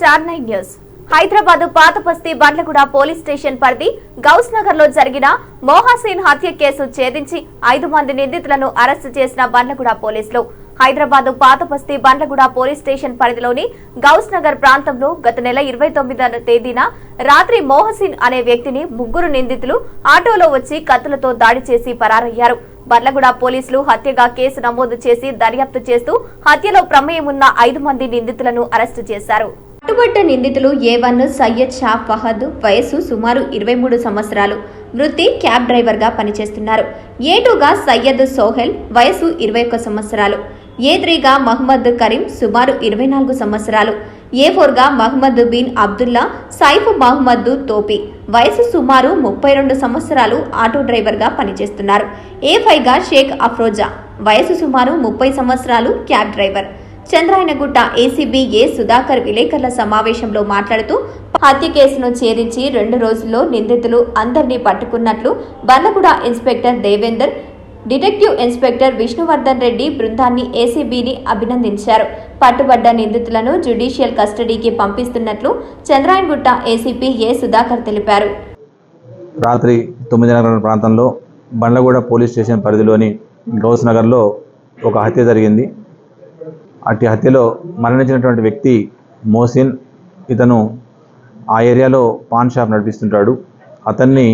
Star Nine News. Hyderabad Patabasti Bandlaguda police station పరిధి గౌస్ నగర్లో జరిగిన మోహాసీన్ హత్య కేసు ఛేదించి ఐదు మంది నిందితులను అరెస్టు చేసిన బండ్లగూడ పోలీసులు. హైదరాబాద్ పాతపస్తి బండ్లగూడ పోలీస్ స్టేషన్ పరిధిలోని గౌస్ నగర్ ప్రాంతంలో గత నెల ఇరవై తొమ్మిదవ తేదీన రాత్రి మోహసిన్ అనే వ్యక్తిని ముగ్గురు నిందితులు ఆటోలో వచ్చి కత్తులతో దాడి చేసి పరారయ్యారు. బండ్లగూడ పోలీసులు హత్యగా కేసు నమోదు చేసి దర్యాప్తు చేస్తూ హత్యలో ప్రమేయం ఉన్న ఐదు మంది నిందితులను అరెస్టు చేశారు. పట్టుబట్ట నిందితులు ఏ వన్ సయ్యద్ షా ఫహద్ వయసు సుమారు ఇరవై మూడు సంవత్సరాలు. వృత్తి క్యాబ్ డ్రైవర్గా పనిచేస్తున్నారు. ఏ టూగా సయ్యద్ సోహెల్ వయసు ఇరవై ఒక్క సంవత్సరాలు. ఏ త్రీగా మహమ్మద్ కరీం సుమారు ఇరవై నాలుగు సంవత్సరాలు. ఏ ఫోర్గా మహమ్మద్ బిన్ అబ్దుల్లా సైఫ్ మహమ్మద్ తోపి వయసు సుమారు ముప్పై రెండు సంవత్సరాలు ఆటో డ్రైవర్గా పనిచేస్తున్నారు. ఏ ఫైవ్గా షేక్ అఫ్రోజా వయసు సుమారు ముప్పై సంవత్సరాలు cab driver. Chandrayangutta ACP A Sudhakar విలేకరుల సమావేశంలో మాట్లాడుతూ హత్య కేసును ఛేదించి రెండు రోజుల్లో నిందితులు అందరినీ పట్టుకున్నట్లు Bandlaguda inspector Devender detective inspector Vishnuvardhan Reddy బృందాన్ని ఏసీబీని అభినందించారు. పట్టుబడ్డ నిందితులను జ్యుడిషియల్ కస్టడీకి పంపిస్తున్నట్లు చంద్రాయన్గుట్ట ఏసీపీ ఏ సుధాకర్ తెలిపారు. రాత్రి తొమ్మిదిన్నర ప్రాంతంలో బండ్లగూడ పోలీస్ స్టేషన్ పరిధిలోని గౌస్ నగర్లో ఒక హత్య జరిగింది. అట్టి హత్యలో మరణించినటువంటి వ్యక్తి మోసిన్ ఇతను ఆ ఏరియాలో పాన్ షాప్ నడిపిస్తుంటాడు. అతన్ని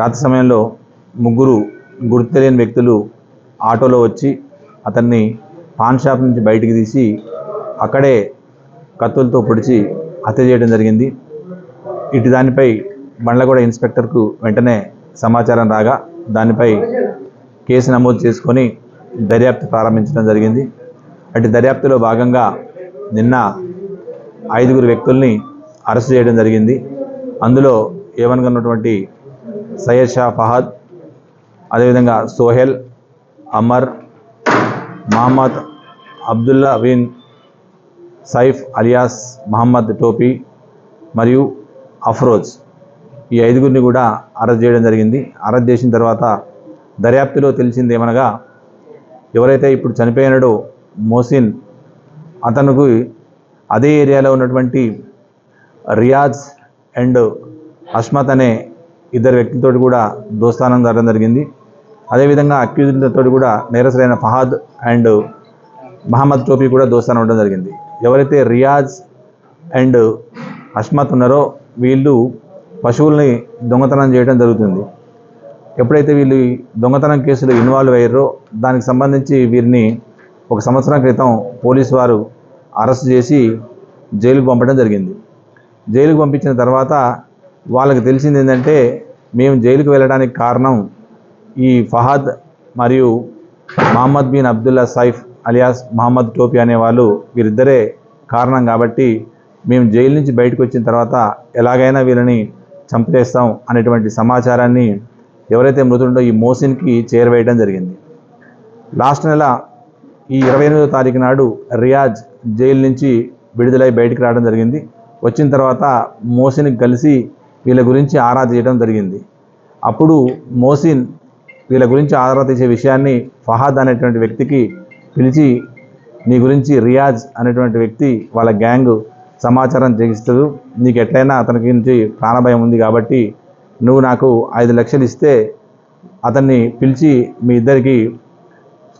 రాత్రి సమయంలో ముగ్గురు గుర్తు తెలియని వ్యక్తులు ఆటోలో వచ్చి అతన్ని పాన్ షాప్ నుంచి బయటికి తీసి అక్కడే కత్తులతో పొడిచి హత్య చేయడం జరిగింది. ఇటు దానిపై బండ్లగూడ ఇన్స్పెక్టర్కు వెంటనే సమాచారం రాగా దానిపై కేసు నమోదు చేసుకొని దర్యాప్తు ప్రారంభించడం జరిగింది. అటు దర్యాప్తులో భాగంగా నిన్న ఐదుగురు వ్యక్తుల్ని అరెస్ట్ చేయడం జరిగింది. అందులో ఏవన్గా ఉన్నటువంటి సయ్యద్ షా ఫహద్ అదేవిధంగా సోహెల్ అమర్ మహమ్మద్ అబ్దుల్లా బిన్ సైఫ్ అలియాస్ మహమ్మద్ టోపీ మరియు అఫ్రోజ్ ఈ ఐదుగురిని కూడా అరెస్ట్ చేయడం జరిగింది. అరెస్ట్ చేసిన తర్వాత దర్యాప్తులో తెలిసింది ఏమనగా ఎవరైతే ఇప్పుడు చనిపోయినాడో మోసిన్ అతనుకు అదే ఏరియాలో ఉన్నటువంటి రియాజ్ అండ్ అస్మత్ అనే ఇద్దరు వ్యక్తులతో కూడా దోస్తానం జరగడం జరిగింది. అదేవిధంగా అక్యూజులతో కూడా నేరసరైన ఫహాద్ అండ్ మహమ్మద్ టోపీ కూడా దోస్తానం ఉండడం జరిగింది. ఎవరైతే రియాజ్ అండ్ అస్మత్ ఉన్నారో వీళ్ళు పశువుల్ని దొంగతనం చేయడం జరుగుతుంది. ఎప్పుడైతే వీళ్ళు దొంగతనం కేసులో ఇన్వాల్వ్ అయ్యారో దానికి సంబంధించి వీరిని ఒక సంవత్సరం క్రితం పోలీసు వారు అరెస్ట్ చేసి జైలుకు పంపడం జరిగింది. జైలుకు పంపించిన తర్వాత వాళ్ళకి తెలిసింది ఏంటంటే మేము జైలుకు వెళ్ళడానికి కారణం ఈ ఫహాద్ మరియు మహమ్మద్ బిన్ అబ్దుల్లా సైఫ్ అలియాస్ మహమ్మద్ టోపీ అనేవాళ్ళు వీరిద్దరే కారణం కాబట్టి మేము జైలు నుంచి బయటకు వచ్చిన తర్వాత ఎలాగైనా వీళ్ళని చంపేస్తాం అనేటువంటి సమాచారాన్ని ఎవరైతే మృతుండో ఈ మోసిన్కి చేరవేయడం జరిగింది. లాస్ట్ నెల ఈ ఇరవై ఎనిమిదో తారీఖు నాడు రియాజ్ జైలు నుంచి విడుదలై బయటికి రావడం జరిగింది. వచ్చిన తర్వాత మోసిన్కి కలిసి వీళ్ళ గురించి ఆరా తీయడం జరిగింది. అప్పుడు మోసిన్ వీళ్ళ గురించి ఆరా తీసే విషయాన్ని ఫహాద్ అనేటువంటి వ్యక్తికి పిలిచి నీ గురించి రియాజ్ అనేటువంటి వ్యక్తి వాళ్ళ గ్యాంగ్ సమాచారం చేయిస్తారు నీకు ఎట్లయినా అతనికి నుంచి ప్రాణభయం ఉంది కాబట్టి నువ్వు నాకు ఐదు లక్షలు ఇస్తే అతన్ని పిలిచి మీ ఇద్దరికి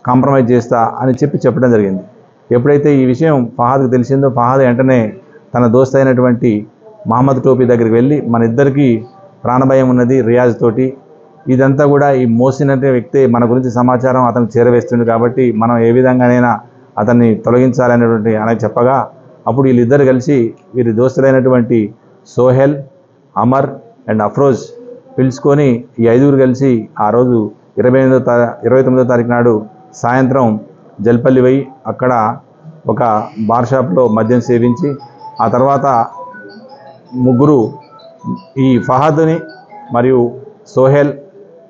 కాంప్రమైజ్ చేస్తా అని చెప్పి చెప్పడం జరిగింది. ఎప్పుడైతే ఈ విషయం ఫహాద్కి తెలిసిందో ఫహాద్ వెంటనే తన దోస్త్ అయినటువంటి మహమ్మద్ టోపీ దగ్గరికి వెళ్ళి మన ఇద్దరికి ప్రాణభయం ఉన్నది రియాజ్ తోటి. ఇదంతా కూడా ఈ మోసిన్ అనే వ్యక్తి మన గురించి సమాచారం అతను చేరవేస్తుంది కాబట్టి మనం ఏ విధంగానైనా అతన్ని తొలగించాలనేటువంటి అని చెప్పగా అప్పుడు వీళ్ళిద్దరు కలిసి వీరి దోస్తులైనటువంటి సోహెల్ అమర్ అండ్ అఫ్రోజ్ పిలుచుకొని ఈ ఐదుగురు కలిసి ఆ రోజు ఇరవై ఎనిమిదో తా ఇరవై తొమ్మిదో తారీఖు నాడు సాయంత్రం జల్పల్లి పోయి అక్కడ ఒక బార్ షాప్లో మద్యం సేవించి ఆ తర్వాత ముగ్గురు ఈ ఫహాద్ని మరియు సోహెల్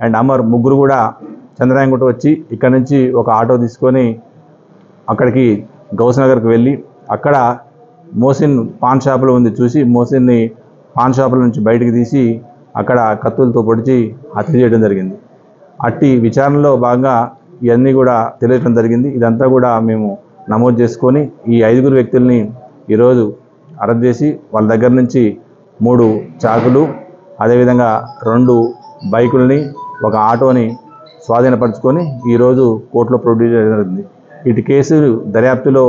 అండ్ అమర్ ముగ్గురు కూడా చంద్రాయంగుట వచ్చి ఇక్కడ నుంచి ఒక ఆటో తీసుకొని అక్కడికి గౌస్ నగర్కి వెళ్ళి అక్కడ మోసిన్ పాన్ షాపులో ఉంది చూసి మోసిన్ని పాన్ షాపుల నుంచి బయటికి తీసి అక్కడ కత్తులతో పొడిచి హత్య చేయడం జరిగింది. అట్టి విచారణలో భాగంగా ఇవన్నీ కూడా తెలియటం జరిగింది. ఇదంతా కూడా మేము నమోదు చేసుకొని ఈ ఐదుగురు వ్యక్తుల్ని ఈరోజు అరెస్ట్ చేసి వాళ్ళ దగ్గర నుంచి మూడు చాకులు అదేవిధంగా రెండు బైకుల్ని ఒక ఆటోని స్వాధీనపరుచుకొని ఈరోజు కోర్టులో ప్రొడ్యూస్ చేయడం జరిగింది. ఇటు కేసు దర్యాప్తులో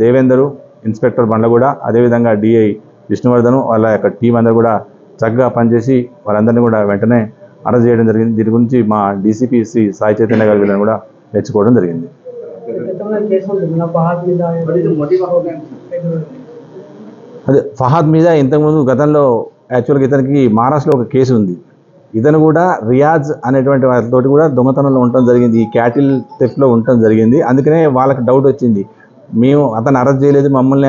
దేవేందరు ఇన్స్పెక్టర్ బండ్లగూడ అదేవిధంగా డిఐ విష్ణువర్ధను వాళ్ళ యొక్క టీం అందరూ కూడా చక్కగా పనిచేసి వాళ్ళందరినీ కూడా వెంటనే అరెస్ట్ చేయడం జరిగింది. దీని గురించి మా డీసీపీ శ్రీ సాయి చైతన్య గారి వీళ్ళని కూడా మెచ్చుకోవడం జరిగింది. అదే ఫహాద్ మీద ఇంతకుముందు గతంలో యాక్చువల్గా ఇతనికి మహారాష్ట్రలో ఒక కేసు ఉంది. ఇతను కూడా రియాజ్ అనేటువంటి వారితోటి కూడా దొంగతనంలో ఉండటం జరిగింది. ఈ క్యాటిల్ థెఫ్ట్లో ఉండటం జరిగింది. అందుకనే వాళ్ళకి డౌట్ వచ్చింది. మేము అతను అరెస్ట్ చేయలేదు మమ్మల్ని